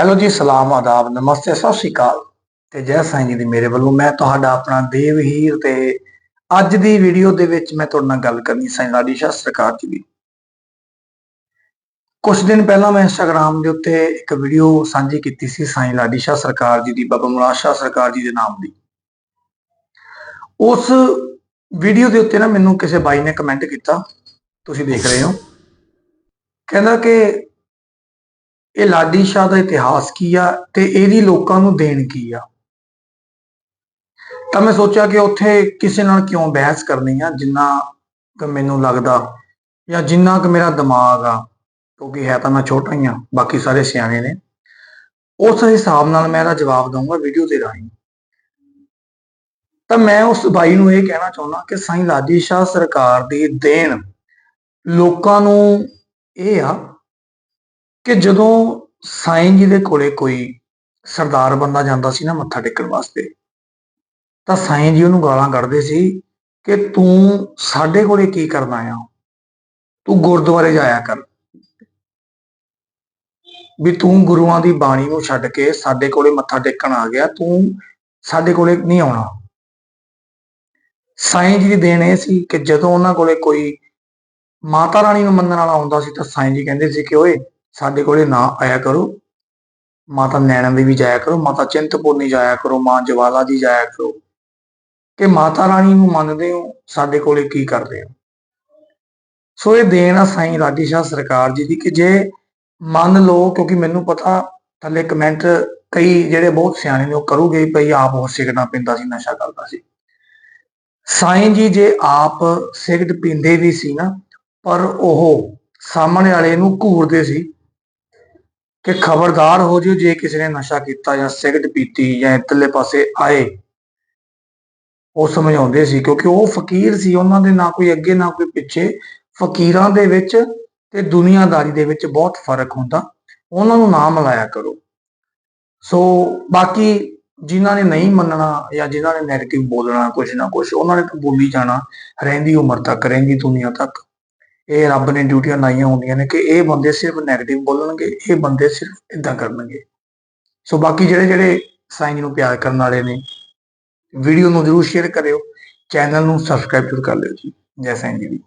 Hello ਜੀ, ਸਲਾਮ ਆਦਾਬ, ਨਮਸਤੇ, ਸਤਿ ਸ਼੍ਰੀ ਅਕਾਲ। ਤੇ ਜੈ ਸਾਈਂ ਜੀ ਦੀ ਮੇਰੇ ਵੱਲੋਂ ਮੈਂ ਤੁਹਾਡਾ ਆਪਣਾ ਦੇਵ ਹੀਰ ਤੇ ਅੱਜ ਦੀ ਵੀਡੀਓ ਦੇ ਵਿੱਚ ਮੈਂ ਤੁਹਾਡੇ ਨਾਲ ਗੱਲ ਕਰਨੀ ਸਾਈਂ ਲਾਡੀ ਸ਼ਾਹ ਸਰਕਾਰ ਜੀ ਦੀ। ਕੁਝ ਦਿਨ ਪਹਿਲਾਂ ਮੈਂ ਇੰਸਟਾਗ੍ਰam ਦੇ ਉੱਤੇ ਇੱਕ ਵੀਡੀਓ ਸਾਂਝੀ ਕੀਤੀ ਸੀ ਸਾਈਂ ਲਾਡੀ ਸ਼ਾਹ ਸਰਕਾਰ ਜੀ ਦੀ, ਬਾਬਾ ਮੁਰਾਦ ਸ਼ਾਹ ਸਰਕਾਰ ਜੀ ਦੇ ਨਾਮ ਦੀ। ਉਸ ਵੀਡੀਓ ਦੇ ਉੱਤੇ ਨਾ ਮੈਨੂੰ ਕਿਸੇ ਬਾਈ ਨੇ ਕਮੈਂਟ ਕੀਤਾ। ਤੁਸੀਂ ਦੇਖ ਰਹੇ ਹੋ। ਕਹਿੰਦਾ ਕਿ ਇਹ ਲਾਡੀ ਸ਼ਾਹ ਦਾ ਇਤਿਹਾਸ ਕੀ ਆ ਤੇ ਇਹਦੀ ਲੋਕਾਂ ਨੂੰ ਦੇਣ ਕੀ ਆ? ਤਾਂ ਮੈਂ ਸੋਚਿਆ ਕਿ ਉੱਥੇ ਕਿਸੇ ਨਾਲ ਕਿਉਂ ਬਹਿਸ ਕਰਨੀ ਆ, ਜਿੰਨਾ ਕਿ ਮੈਨੂੰ ਲੱਗਦਾ ਜਾਂ ਜਿੰਨਾ ਕਿ ਮੇਰਾ ਦਿਮਾਗ ਆ, ਕਿਉਂਕਿ ਹੈ ਤਾਂ ਮੈਂ ਛੋਟਾ ਹੀ ਆ, ਬਾਕੀ ਸਾਰੇ ਸਿਆਣੇ ਨੇ। ਉਸ ਹਿਸਾਬ ਨਾਲ ਮੈਂ ਇਹਦਾ ਜਵਾਬ ਦਊਂਗਾ ਵੀਡੀਓ ਦੇ ਰਾਹੀਂ। ਤਾਂ ਮੈਂ ਉਸ ਬਾਈ ਨੂੰ ਇਹ ਕਹਿਣਾ ਚਾਹੁੰਦਾ ਕਿ ਸਾਈਂ ਲਾਡੀ ਸ਼ਾਹ ਸਰਕਾਰ ਦੀ ਦੇਣ ਲੋਕਾਂ ਨੂੰ ਇਹ ਆ ਕਿ ਜਦੋਂ ਸਾਈਂ ਜੀ ਦੇ ਕੋਲੇ ਕੋਈ ਸਰਦਾਰ ਬੰਦਾ ਜਾਂਦਾ ਸੀ ਨਾ ਮੱਥਾ ਟੇਕਣ ਵਾਸਤੇ, ਤਾਂ ਸਾਈਂ ਜੀ ਉਹਨੂੰ ਗਾਲਾਂ ਕੱਢਦੇ ਸੀ ਕਿ ਤੂੰ ਸਾਡੇ ਕੋਲੇ ਕੀ ਕਰਨਾ ਆ ਤੂੰ ਗੁਰਦੁਆਰੇ ਜਾਇਆ ਕਰ। ਵੀ ਤੂੰ ਗੁਰੂਆਂ ਦੀ ਬਾਣੀ ਨੂੰ ਛੱਡ ਕੇ ਸਾਡੇ ਕੋਲੇ ਮੱਥਾ ਟੇਕਣ ਆ ਗਿਆ, ਤੂੰ ਸਾਡੇ ਕੋਲੇ ਨਹੀਂ ਆਉਣਾ। ਸਾਈਂ ਜੀ ਦੀ ਦੇਣ ਇਹ ਸੀ ਕਿ ਜਦੋਂ ਉਹਨਾਂ ਕੋਲੇ ਕੋਈ ਮਾਤਾ ਰਾਣੀ ਨੂੰ ਮੰਨਣ ਵਾਲਾ ਆਉਂਦਾ ਸੀ ਤਾਂ ਸਾਈਂ ਜੀ ਕਹਿੰਦੇ ਸੀ ਕਿ ਓਏ ਸਾਡੇ ਕੋਲੇ ਨਾ ਆਇਆ ਕਰੋ। ਮਾਤਾ ਨੈਣਾ ਦੇਵੀ ਜਾਇਆ ਕਰੋ, ਮਾਤਾ ਚਿੰਤਪੁਰਨੀ ਜਾਇਆ ਕਰੋ, ਮਾਂ ਜਵਾਲਾ ਜੀ ਜਾਇਆ ਕਰੋ। ਕਿ ਮਾਤਾ ਰਾਣੀ ਨੂੰ ਮੰਨਦੇ ਹੋ, ਸਾਡੇ ਕੋਲੇ ਕੀ ਕਰਦੇ ਹੋ? ਸੋ ਇਹ ਦੇਣ ਆ ਸਾਈਂ ਲਾਡੀ ਸ਼ਾਹ ਸਰਕਾਰ ਜੀ ਦੀ ਕਿ ਜੇ ਮੰਨ ਲਓ, ਕਿਉਂਕਿ ਮੈਨੂੰ ਪਤਾ ਥੱਲੇ ਕਮੈਂਟ ਕਈ ਜਿਹੜੇ ਬਹੁਤ ਸਿਆਣੇ ਨੇ ਉਹ ਕਰੂਗੇ ਭਈ ਆਪ ਉਹ ਸਿਗਰਟਾਂ ਪੀਂਦਾ ਸੀ, ਨਸ਼ਾ ਕਰਦਾ ਸੀ। ਸਾਈਂ ਜੀ ਜੇ ਆਪ ਸਿਗਰਟ ਪੀਂਦੇ ਵੀ ਸੀ ਨਾ, ਪਰ ਉਹ ਸਾਹਮਣੇ ਵਾਲੇ ਨੂੰ ਘੂਰਦੇ ਸੀ ਕਿ ਖਬਰਦਾਰ ਹੋ ਜਿਓ ਜੇ ਕਿਸੇ ਨੇ ਨਸ਼ਾ ਕੀਤਾ ਜਾਂ ਸਿਗਰਟ ਪੀਤੀ ਜਾਂ ਇੱਧਰਲੇ ਪਾਸੇ ਆਏ। ਉਹ ਸਮਝਾਉਂਦੇ ਸੀ ਕਿਉਂਕਿ ਉਹ ਫਕੀਰ ਸੀ, ਉਹਨਾਂ ਦੇ ਨਾ ਕੋਈ ਅੱਗੇ ਨਾ ਕੋਈ ਪਿੱਛੇ। ਫਕੀਰਾਂ ਦੇ ਵਿੱਚ ਤੇ ਦੁਨੀਆਦਾਰੀ ਦੇ ਵਿੱਚ ਬਹੁਤ ਫ਼ਰਕ ਹੁੰਦਾ। ਉਹਨਾਂ ਨੂੰ ਨਾ ਮਿਲਾਇਆ ਕਰੋ। ਸੋ ਬਾਕੀ ਜਿਨ੍ਹਾਂ ਨੇ ਨਹੀਂ ਮੰਨਣਾ ਜਾਂ ਜਿਨ੍ਹਾਂ ਨੇ ਨੈਗੇਟਿਵ ਬੋਲਣਾ ਕੁਝ ਨਾ ਕੁਝ ਉਹਨਾਂ ਨੇ ਤਾਂ ਬੋਲੀ ਜਾਣਾ, ਰਹਿੰਦੀ ਉਮਰ ਤੱਕ, ਰਹਿੰਦੀ ਦੁਨੀਆ ਤੱਕ। ਇਹ ਰੱਬ ਨੇ ਡਿਊਟੀਆਂ ਲਾਈਆਂ ਹੁੰਦੀਆਂ ਨੇ ਕਿ ਇਹ ਬੰਦੇ ਸਿਰਫ 네ਗੇਟਿਵ ਬੋਲਣਗੇ, ਇਹ ਬੰਦੇ ਸਿਰਫ ਇਦਾਂ ਕਰਨਗੇ। ਸੋ ਬਾਕੀ ਜਿਹੜੇ ਜਿਹੜੇ ਸਾਈਂ ਨੂੰ ਪਿਆਰ ਕਰਨ ਵਾਲੇ ਨੇ ਵੀਡੀਓ ਨੂੰ ਜਰੂਰ ਸ਼ੇਅਰ ਕਰਿਓ ਚੈਨਲ ਨੂੰ ਸਬਸਕ੍ਰਾਈਬ ਜ਼ਰੂਰ ਕਰ ਲਿਓ ਜੀ। ਜੈ ਸਾਈਂ ਜੀ ਦੀ।